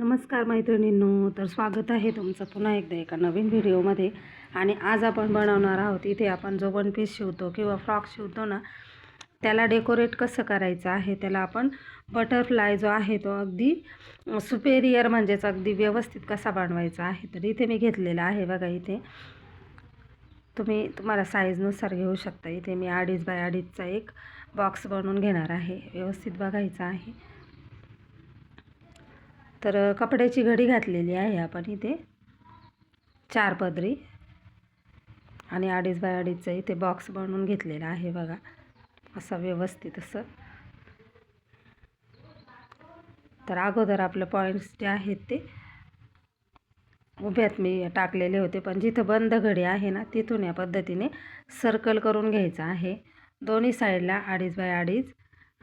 नमस्कार मैत्रिणींनो तर स्वागत आहे तुमचं पुन्हा एकदा एका नवीन व्हिडिओमध्ये. आणि आज आपण बनवणार आहोत इथे आपण जो वन पीस शिवतो किंवा फ्रॉक शिवतो ना त्याला डेकोरेट कसं करायचं आहे त्याला आपण बटरफ्लाय जो आहे तो अगदी सुपेरियर म्हणजेच अगदी व्यवस्थित कसा बनवायचा आहे तर इथे मी घेतलेला आहे बघा इथे. तुम्ही तुम्हाला साईजनुसार घेऊ शकता. इथे मी अडीच बाय अडीचचा एक बॉक्स बनवून घेणार आहे. व्यवस्थित बघायचा आहे. तर कपड्याची घडी घातलेली आहे आपण इथे. चार पदरी. आणि अडीच बाय अडीचचा इथे बॉक्स बनवून घेतलेला आहे बघा. असा व्यवस्थित असं. तर अगोदर आपलं पॉईंट्स जे आहेत ते उभ्यात मी टाकलेले होते पण जिथं बंद घडी आहे ना तिथून या पद्धतीने सर्कल करून घ्यायचं आहे. दोन्ही साईडला अडीच बाय अडीच.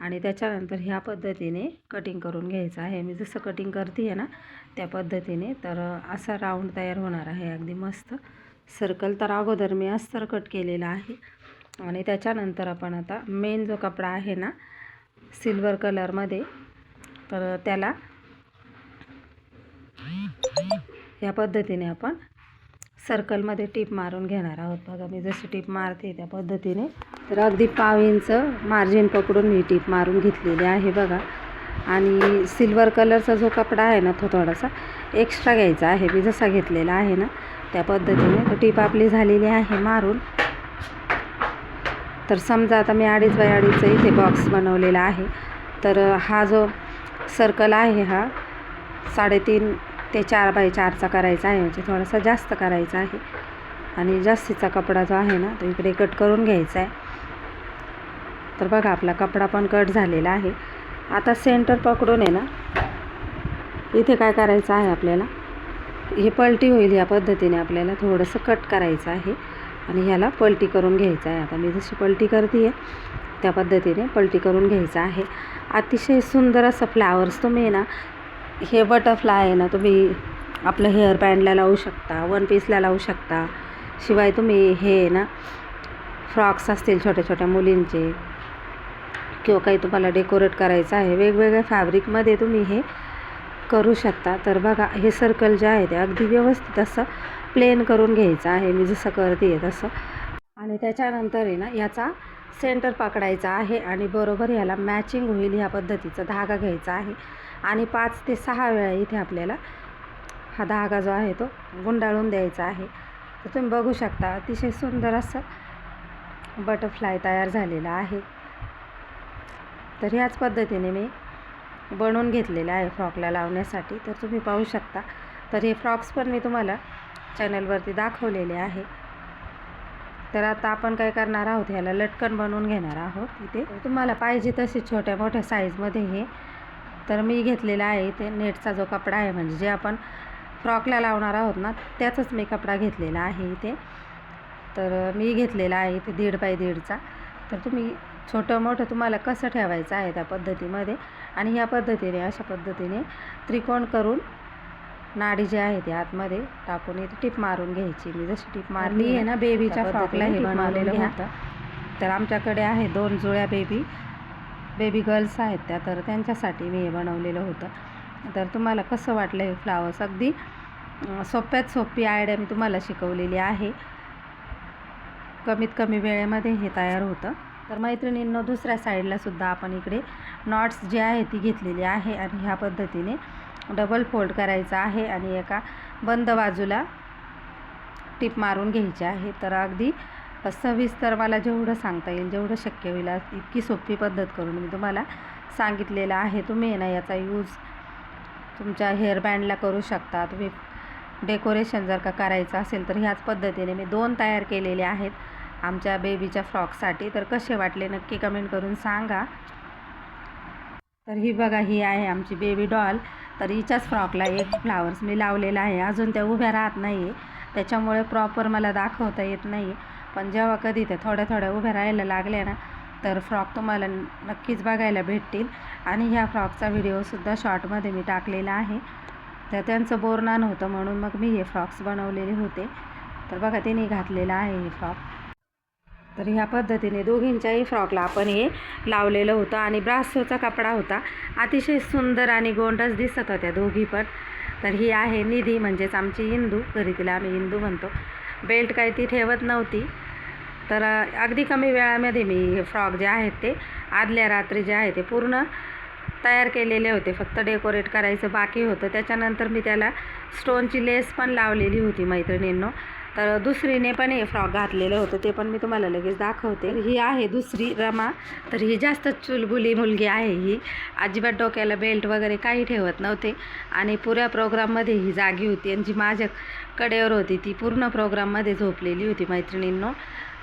आणि त्याच्यानंतर ह्या पद्धतीने कटिंग करून घ्यायचं आहे. मी जसं कटिंग करते आहे ना त्या पद्धतीने तर असा राऊंड तयार होणार आहे. अगदी मस्त. सर्कल तर अगोदर मी अस्तर कट केलेला आहे. आणि त्याच्यानंतर आपण आता मेन जो कपडा आहे ना सिल्वर कलरमध्ये तर त्याला या पद्धतीने आपण सर्कलमध्ये टीप मारून घेणार आहोत. बघा मी जशी टीप मारते त्या पद्धतीने तर अगदी पाव इंच मार्जिन पकडून मी टीप मारून घेतलेली आहे बघा. आणि सिल्वर कलरचा जो कपडा आहे ना तो थोडासा एक्स्ट्रा घ्यायचा आहे. मी जसा घेतलेला आहे ना त्या पद्धतीने तो टीप आपली झालेली आहे मारून. तर समजा आता मी अडीच बाय अडीचचा इथे बॉक्स बनवलेला आहे. तर हा जो सर्कल आहे हा साडेतीन ते चार बाय चारचा करायचा आहे म्हणजे थोडासा जास्त करायचा आहे. आणि जास्तीचा कपडा जो आहे ना तो इकडे कट करून घ्यायचा आहे. तर बघा आपला कपडा पण कट झालेला आहे. आता सेंटर पकडून आहे ना इथे काय करायचं आहे आपल्याला? हे पलटी होईल या पद्धतीने आपल्याला थोडंसं कट करायचं आहे. आणि ह्याला पलटी करून घ्यायचं आहे. आता मी जशी पलटी करते आहे त्या पद्धतीने पलटी करून घ्यायचं आहे. अतिशय सुंदर असं फ्लावर्स तुम्ही आहे ना हे बटरफ्लाय आहे ना तुम्ही आपलं हेअर बँडला लावू शकता वन पीसला लावू शकता. शिवाय तुम्ही हे ना फ्रॉक्स असतील छोट्या छोट्या मुलींचे किंवा काही तुम्हाला डेकोरेट करायचं आहे वेगवेगळ्या फॅब्रिकमध्ये तुम्ही हे करू शकता. तर बघा हे सर्कल जे आहे ते अगदी व्यवस्थित असं प्लेन करून घ्यायचं आहे. मी जसं करते आहे तसं. आणि त्याच्यानंतर आहे ना याचा सेंटर पकडायचा आहे आणि बरोबर याला मॅचिंग होईल ह्या पद्धतीचा धागा घ्यायचा आहे. आणि पाच ते सहा वेळा इथे आपल्याला हा धागा जो आहे तो गुंडाळून द्यायचा आहे. तर तुम्ही बघू शकता अतिशय सुंदर असं बटरफ्लाय तयार झालेला आहे. तर ह्याच पद्धतीने मी बनवून घेतलेलं आहे फ्रॉकला लावण्यासाठी. तर तुम्ही पाहू शकता. तर हे फ्रॉक्स पण मी तुम्हाला चॅनलवरती दाखवलेले आहे. तर आता आपण काय करणार आहोत ह्याला लटकन बनवून घेणार आहोत इथे. तुम्हाला पाहिजे तसे छोट्या मोठ्या साईजमध्ये हे तर मी घेतलेला आहे इथे नेटचा जो कपडा आहे म्हणजे जे आपण फ्रॉकला लावणार आहोत ना त्याचाच मी कपडा घेतलेला आहे इथे. तर मी घेतलेला आहे इथे दीड बाय दीडचा. तर तुम्ही छोटं मोठं तुम्हाला कसं ठेवायचं आहे त्या पद्धतीमध्ये आणि ह्या पद्धतीने अशा पद्धतीने त्रिकोण करून नाडी जी आहे ती आतमध्ये टाकून इथे टिप मारून घ्यायची. मी जशी टिप मारली आहे ना बेबीच्या फ्रॉकला हे बनवलेलं होतं. तर आमच्याकडे आहे दोन जुळ्या बेबी. बेबी गर्ल्स आहेत त्या तर त्यांच्यासाठी मी हे बनवलेलं होतं. तर तुम्हाला कसं वाटलं हे फ्लावर्स अगदी सोप्यात सोपी आयडिया मी तुम्हाला शिकवलेली आहे. कमीत कमी वेळेमध्ये हे तयार होतं. तर मैत्रिणींनो दुसऱ्या साईडला सुद्धा आपण इकडे नॉट्स जी आहे ती घेतलेली आहे आणि ह्या पद्धतीने डबल फोल्ड करायचा आहे आणि एका बंद बाजूला टिप मारून घ्यायची आहे. तर अगदी सविस्तर मला जेवढं सांगता येईल जेवढं शक्य होईल इतकी सोपी पद्धत करून मी तुम्हाला सांगितलेलं आहे. तुम्ही ना याचा यूज तुमच्या हेअरबँडला करू शकता. तुम्ही डेकोरेशन जर का करायचं असेल तर ह्याच पद्धतीने मी दोन तयार केलेले आहेत आमच्या बेबीच्या फ्रॉकसाठी तर कसे वाटले नक्की कमेंट करून सांगा. तर ही बघा ही आहे आमची बेबी डॉल तर हिच्याच फ्रॉकला एक फ्लावर्स मी लावलेला आहे. अजून त्या उभ्या राहत नाही आहे त्याच्यामुळे प्रॉपर मला दाखवता येत नाही पण जेव्हा कधी ते थोड्या थोड्या उभ्या राहायला लागल्या ना तर फ्रॉक तुम्हाला नक्कीच बघायला भेटतील. आणि ह्या फ्रॉकचा व्हिडिओसुद्धा शॉर्टमध्ये मी टाकलेला आहे. तर त्यांचं बोरनान होतं म्हणून मग मी हे फ्रॉक्स बनवलेले होते. तर बघा तिने घातलेला आहे हे फ्रॉक. तर ह्या पद्धतीने दोघींच्याही फ्रॉकला आपण हे लावलेलं होतं आणि ब्रासोचा कपडा होता. अतिशय सुंदर आणि गोंडस दिसत होत्या दोघी पण. तर ही आहे निधी म्हणजेच आमची इंदू घरी तिला आम्ही इंदू म्हणतो. बेल्ट काही ती ठेवत नव्हती. तर अगदी कमी वेळामध्ये मी हे फ्रॉक जे आहेत ते आदल्या रात्री जे आहे ते पूर्ण तयार केलेले होते. फक्त डेकोरेट करायचं बाकी होतं. त्याच्यानंतर मी त्याला स्टोनची लेस पण लावलेली होती मैत्रिणींनो. तर दुसरीने पण हे फ्रॉक घातलेलं होतं ते पण मी तुम्हाला लगेच दाखवते. ही आहे दुसरी रमा तर ही जास्त चुलबुली मुलगी आहे ही. अजिबात डोक्याला बेल्ट वगैरे काही ठेवत नव्हते. आणि पुऱ्या प्रोग्राममध्ये ही जागी होती आणि जी माझ्या कडेवर होती ती पूर्ण प्रोग्राममध्ये झोपलेली होती मैत्रिणींनो.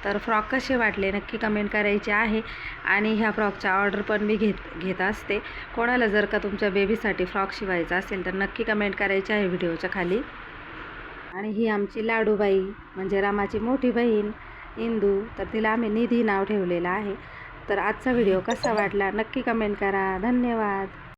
तर फ्रॉक कसे वाटले नक्की कमेंट करायचे आहे. आणि ह्या फ्रॉकच्या ऑर्डर पण मी घेत घेत असते. कोणाला जर का तुमच्या बेबीसाठी फ्रॉक शिवायचा असेल तर नक्की कमेंट करायचे आहे व्हिडिओच्या खाली. आणि ही आमची लाडूबाई म्हणजे रामाची मोठी बहीण इंदू तर तिला आम्ही निधी नाव ठेवलेलं आहे. तर आजचा व्हिडिओ कसा वाटला नक्की कमेंट करा. धन्यवाद.